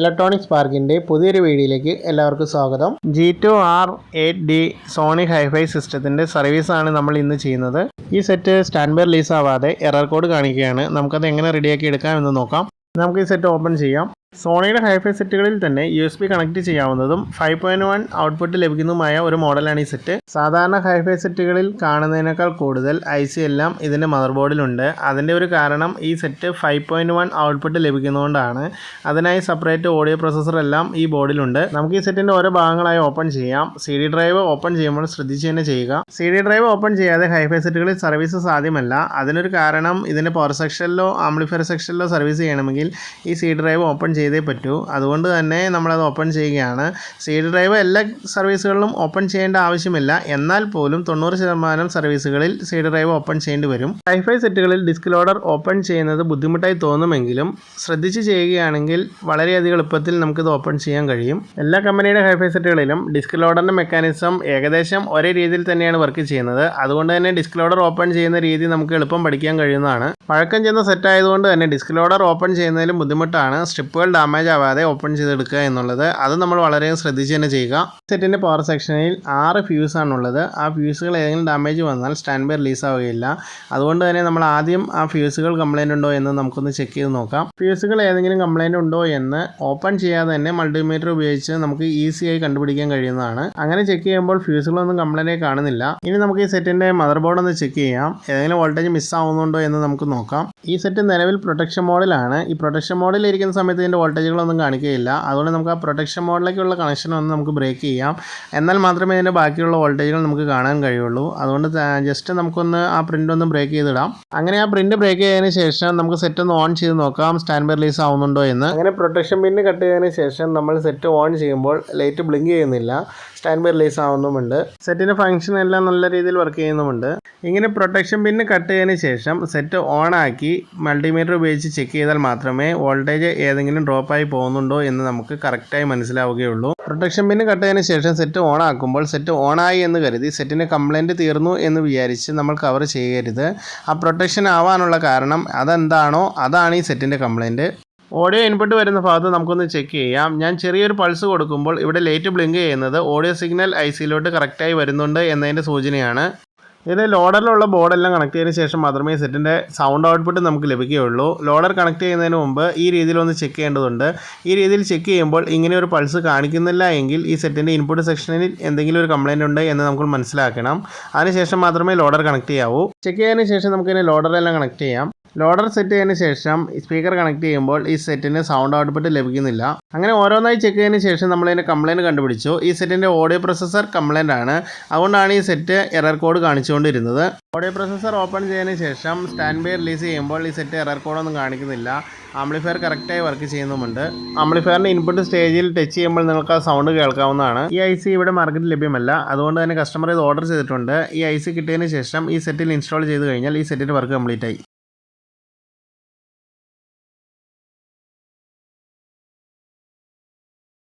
Electronics പാർക്കിന്റെ പുതിയൊരു വീഡിയോയിലേക്ക് എല്ലാവർക്കും സ്വാഗതം. G two R eight D Sony hifi സിസ്റ്റത്തിന്റെ സർവീസാണ് നമ്മൾ ഇന്ന് ചെയ്യുന്നത്. ഈ സെറ്റ് സ്റ്റാൻഡ് ബൈ റിലീസ് ആവാതെ എറർ കോഡ് കാണിക്കുകയാണ്. നമുക്കത് എങ്ങനെ റെഡിയാക്കി എടുക്കാം എന്ന് നോക്കാം. നമുക്ക് ഈ സെറ്റ് ഓപ്പൺ ചെയ്യാം. സോണിയുടെ ഹൈഫൈ സെറ്റുകളിൽ തന്നെ യു എസ് ബി കണക്ട് ചെയ്യാവുന്നതും ഫൈവ് പോയിന്റ് വൺ ഔട്ട്പുട്ട് ലഭിക്കുന്നതുമായ ഒരു മോഡലാണ് ഈ സെറ്റ് സാധാരണ ഹൈഫൈ സെറ്റുകളിൽ കാണുന്നതിനേക്കാൾ കൂടുതൽ ഐ സി എല്ലാം ഇതിന്റെ മദർ ബോർഡിലുണ്ട് അതിന്റെ ഒരു കാരണം ഈ set five point one output ലഭിക്കുന്നതുകൊണ്ടാണ്. അതിനായി സെപ്പറേറ്റ് ഓഡിയോ പ്രോസസ്സർ എല്ലാം ഈ ബോർഡിലുണ്ട് നമുക്ക് ഈ സെറ്റിന്റെ ഓരോ ഭാഗങ്ങളായി ഓപ്പൺ ചെയ്യാം. സി ഡി ഡ്രൈവ് ഓപ്പൺ ചെയ്യുമ്പോൾ ശ്രദ്ധിച്ച് തന്നെ ചെയ്യുക. സി ഡി ഡ്രൈവ് ഓപ്പൺ ചെയ്യാതെ ഹൈഫൈ സെറ്റുകളിൽ സർവീസ് സാധ്യമല്ല. അതിനൊരു കാരണം ഇതിന്റെ പവർ സെക്ഷനിലോ ആംപ്ലിഫയർ സെക്ഷനിലോ സർവീസ് ചെയ്യണമെങ്കിൽ ഈ സി ഡ്രൈവ് ഓപ്പൺ ചെയ്തേ പറ്റൂ. അതുകൊണ്ട് തന്നെ നമ്മളത് ഓപ്പൺ ചെയ്യുകയാണ്. സി ഡ്രൈവ് എല്ലാ സർവീസുകളിലും ഓപ്പൺ ചെയ്യേണ്ട ആവശ്യമില്ല. എന്നാൽ പോലും തൊണ്ണൂറ് ശതമാനം സർവീസുകളിൽ സി ഡ്രൈവ് ഓപ്പൺ ചെയ്യേണ്ടി വരും. ഹൈഫൈ സെറ്റുകളിൽ ഡിസ്ക് ലോഡർ ഓപ്പൺ ചെയ്യുന്നത് ബുദ്ധിമുട്ടായി തോന്നുമെങ്കിലും ശ്രദ്ധിച്ച് ചെയ്യുകയാണെങ്കിൽ വളരെയധികം എളുപ്പത്തിൽ നമുക്കിത് ഓപ്പൺ ചെയ്യാൻ കഴിയും. എല്ലാ കമ്പനിയുടെ ഹൈഫൈ സെറ്റുകളിലും ഡിസ്ക് ലോഡറിന്റെ മെക്കാനിസം ഏകദേശം ഒരേ രീതിയിൽ തന്നെയാണ് വർക്ക് ചെയ്യുന്നത്. അതുകൊണ്ട് തന്നെ ഡിസ്ക് ലോഡർ ഓപ്പൺ ചെയ്യുന്ന രീതി നമുക്ക് എളുപ്പം പഠിക്കാൻ കഴിയുന്നതാണ്. പഴക്കം ചെന്ന സെറ്റ് ആയതുകൊണ്ട് തന്നെ ഡിസ്ക് ലോഡർ ഓപ്പൺ ചെയ്യുന്നതിലും ബുദ്ധിമുട്ടാണ്. സ്ട്രിപ്പുകൾ ഡാമേജ് ആവാതെ ഓപ്പൺ ചെയ്തെടുക്കുക എന്നുള്ളത് അത് നമ്മൾ വളരെ ശ്രദ്ധിച്ച് തന്നെ ചെയ്യുക. സെറ്റിന്റെ പവർ സെക്ഷനിൽ ആറ് ഫ്യൂസ് ആണുള്ളത്. ആ ഫ്യൂസുകൾ ഏതെങ്കിലും ഡാമേജ് വന്നാൽ സ്റ്റാൻഡ് ബൈ റിലീസ് ആവുകയില്ല. അതുകൊണ്ട് തന്നെ നമ്മൾ ആദ്യം ആ ഫ്യൂസുകൾ കംപ്ലൈന്റ് ഉണ്ടോ എന്ന് നമുക്കൊന്ന് ചെക്ക് ചെയ്ത് നോക്കാം. ഫ്യൂസുകൾ ഏതെങ്കിലും കംപ്ലൈന്റ് ഉണ്ടോ എന്ന് ഓപ്പൺ ചെയ്യാതെ തന്നെ മൾട്ടിമീറ്റർ ഉപയോഗിച്ച് നമുക്ക് ഈസിയായി കണ്ടുപിടിക്കാൻ കഴിയുന്നതാണ്. അങ്ങനെ ചെക്ക് ചെയ്യുമ്പോൾ ഫ്യൂസുകളൊന്നും കംപ്ലൈന്റ് കാണുന്നില്ല. ഇനി നമുക്ക് ഈ സെറ്റിന്റെ മദർ ബോർഡ് ഒന്ന് ചെക്ക് ചെയ്യാം. ഏതെങ്കിലും വോൾട്ടേജ് മിസ് ആവുന്നുണ്ടോ എന്ന് നമുക്ക് നോക്കാം. ഈ സെറ്റ് നിലവിൽ പ്രൊട്ടക്ഷൻ മോഡിലാണ് ഈ പ്രൊട്ടക്ഷൻ മോഡിൽ ഇരിക്കുന്ന സമയത്ത് ഇതിന്റെ വോൾട്ടേജുകളൊന്നും കാണിക്കുകയില്ല. അതുകൊണ്ട് നമുക്ക് ആ പ്രൊട്ടക്ഷൻ മോഡിലേക്കുള്ള കണക്ഷൻ ഒന്ന് നമുക്ക് ബ്രേക്ക് ചെയ്യാം. എന്നാൽ മാത്രമേ ഇതിന്റെ ബാക്കിയുള്ള വോൾട്ടേജുകൾ നമുക്ക് കാണാൻ കഴിയുള്ളൂ. അതുകൊണ്ട് ജസ്റ്റ് നമുക്കൊന്ന് ആ പ്രിന്റ് ഒന്ന് ബ്രേക്ക് ചെയ്തിടാം. അങ്ങനെ ആ പ്രിന്റ് ബ്രേക്ക് ചെയ്തതിന് ശേഷം നമുക്ക് സെറ്റ് ഒന്ന് ഓൺ ചെയ്ത് നോക്കാം. സ്റ്റാൻഡ് റിലീസ് ആവുന്നുണ്ടോ എന്ന്. അങ്ങനെ പ്രൊട്ടക്ഷൻ പിന്ന് കട്ട് ചെയ്തതിന് ശേഷം നമ്മൾ സെറ്റ് ഓൺ ചെയ്യുമ്പോൾ ലൈറ്റ് ബ്ലിങ്ക് ചെയ്യുന്നില്ല. സ്റ്റാൻഡ് ബൈ റിലീസ് ആവുന്നുമുണ്ട്. സെറ്റിന്റെ ഫംഗ്ഷൻ എല്ലാം നല്ല രീതിയിൽ വർക്ക് ചെയ്യുന്നുമുണ്ട്. ഇങ്ങനെ പ്രൊട്ടക്ഷൻ പിന്ന് കട്ട് ചെയ്തതിന് ശേഷം സെറ്റ് ഓൺ ആക്കി മൾട്ടിമീറ്റർ ഉപയോഗിച്ച് ചെക്ക് ചെയ്താൽ മാത്രമേ വോൾട്ടേജ് ഏതെങ്കിലും ഡ്രോപ്പായി പോകുന്നുണ്ടോ എന്ന് നമുക്ക് കറക്റ്റായി മനസ്സിലാവുകയുള്ളൂ. പ്രൊട്ടക്ഷൻ പിൻ കട്ട് ചെയ്തതിന് ശേഷം സെറ്റ് ഓൺ ആക്കുമ്പോൾ സെറ്റ് ഓൺ ആയി എന്ന് കരുതി സെറ്റിന്റെ കംപ്ലൈന്റ് തീർന്നു എന്ന് വിചാരിച്ച് നമ്മൾ കവർ ചെയ്യരുത്. ആ പ്രൊട്ടക്ഷൻ ആവാനുള്ള കാരണം അതെന്താണോ അതാണ് ഈ സെറ്റിന്റെ കംപ്ലൈന്റ് ഓഡിയോ ഇൻപുട്ട് വരുന്ന ഭാഗത്ത് നമുക്കൊന്ന് ചെക്ക് ചെയ്യാം. ഞാൻ ചെറിയൊരു പൾസ് കൊടുക്കുമ്പോൾ ഇവിടെ ലൈറ്റ് ബ്ലിങ്ക് ചെയ്യുന്നത് ഓഡിയോ സിഗ്നൽ ഐ സിയിലോട്ട് കറക്റ്റായി വരുന്നുണ്ട് എന്നതിന്റെ സൂചനയാണ്. ഇതിൽ ലോഡറിലുള്ള ബോർഡെല്ലാം കണക്ട് ചെയ്തതിന് ശേഷം മാത്രമേ സെറ്റിന്റെ സൗണ്ട് ഔട്ട്പുട്ട് നമുക്ക് ലഭിക്കുകയുള്ളൂ. ലോഡർ കണക്ട് ചെയ്യുന്നതിന് മുമ്പ് ഈ രീതിയിൽ ഒന്ന് ചെക്ക് ചെയ്യേണ്ടതുണ്ട്. ഈ രീതിയിൽ ചെക്ക് ചെയ്യുമ്പോൾ ഇങ്ങനെ ഒരു പൾസ് കാണിക്കുന്നില്ല എങ്കിൽ ഈ സെറ്റിന്റെ ഇൻപുട്ട് സെക്ഷനിൽ എന്തെങ്കിലും ഒരു കംപ്ലൈന്റ് ഉണ്ട് എന്ന് നമുക്ക് മനസ്സിലാക്കണം. അതിനുശേഷം മാത്രമേ ലോഡർ കണക്ട് ചെയ്യാവൂ. ചെക്ക് ചെയ്തതിന് ശേഷം നമുക്കിതിനെ ലോഡറെല്ലാം കണക്ട് ചെയ്യാം. ലോഡർ സെറ്റ് ചെയ്തതിന് ശേഷം സ്പീക്കർ കണക്ട് ചെയ്യുമ്പോൾ ഈ സെറ്റിന് സൗണ്ട് ഔട്ട്പുട്ട് ലഭിക്കുന്നില്ല. അങ്ങനെ ഓരോന്നായി ചെക്ക് ചെയ്തതിന് ശേഷം നമ്മൾ ഇതിന്റെ കംപ്ലൈന്റ് കണ്ടുപിടിച്ചു. ഈ സെറ്റിന്റെ ഓഡിയോ പ്രൊസസ്സർ കംപ്ലൈന്റ് ആണ്. അതുകൊണ്ടാണ് ഈ സെറ്റ് എറർ കോഡ് കാണിച്ചുകൊണ്ടിരുന്നത്. ഓഡിയോ പ്രൊസസ്സർ ഓപ്പൺ ചെയ്തതിന് ശേഷം സ്റ്റാൻഡ് ബൈ റിലീസ് ചെയ്യുമ്പോൾ ഈ സെറ്റ് എറർ കോഡൊന്നും കാണിക്കുന്നില്ല. ആംപ്ലിഫയർ കറക്റ്റായി വർക്ക് ചെയ്യുന്നുമുണ്ട്. ആംപ്ലിഫയറിന്റെ ഇൻപുട്ട് സ്റ്റേജിൽ ടച്ച് ചെയ്യുമ്പോൾ നിങ്ങൾക്ക് ആ സൗണ്ട് കേൾക്കാവുന്നതാണ്. ഈ ഐ സി ഇവിടെ മാർക്കറ്റിൽ ലഭ്യമല്ല. അതുകൊണ്ട് തന്നെ കസ്റ്റമർ ഇത് ഓർഡർ ചെയ്തിട്ടുണ്ട്. ഈ ഐ സി കിട്ടിയതിന് ശേഷം ഈ സെറ്റിൽ ഇൻസ്റ്റാൾ ചെയ്ത് കഴിഞ്ഞാൽ ഈ സെറ്റിന്റെ വർക്ക് കംപ്ലീറ്റ് ആയി.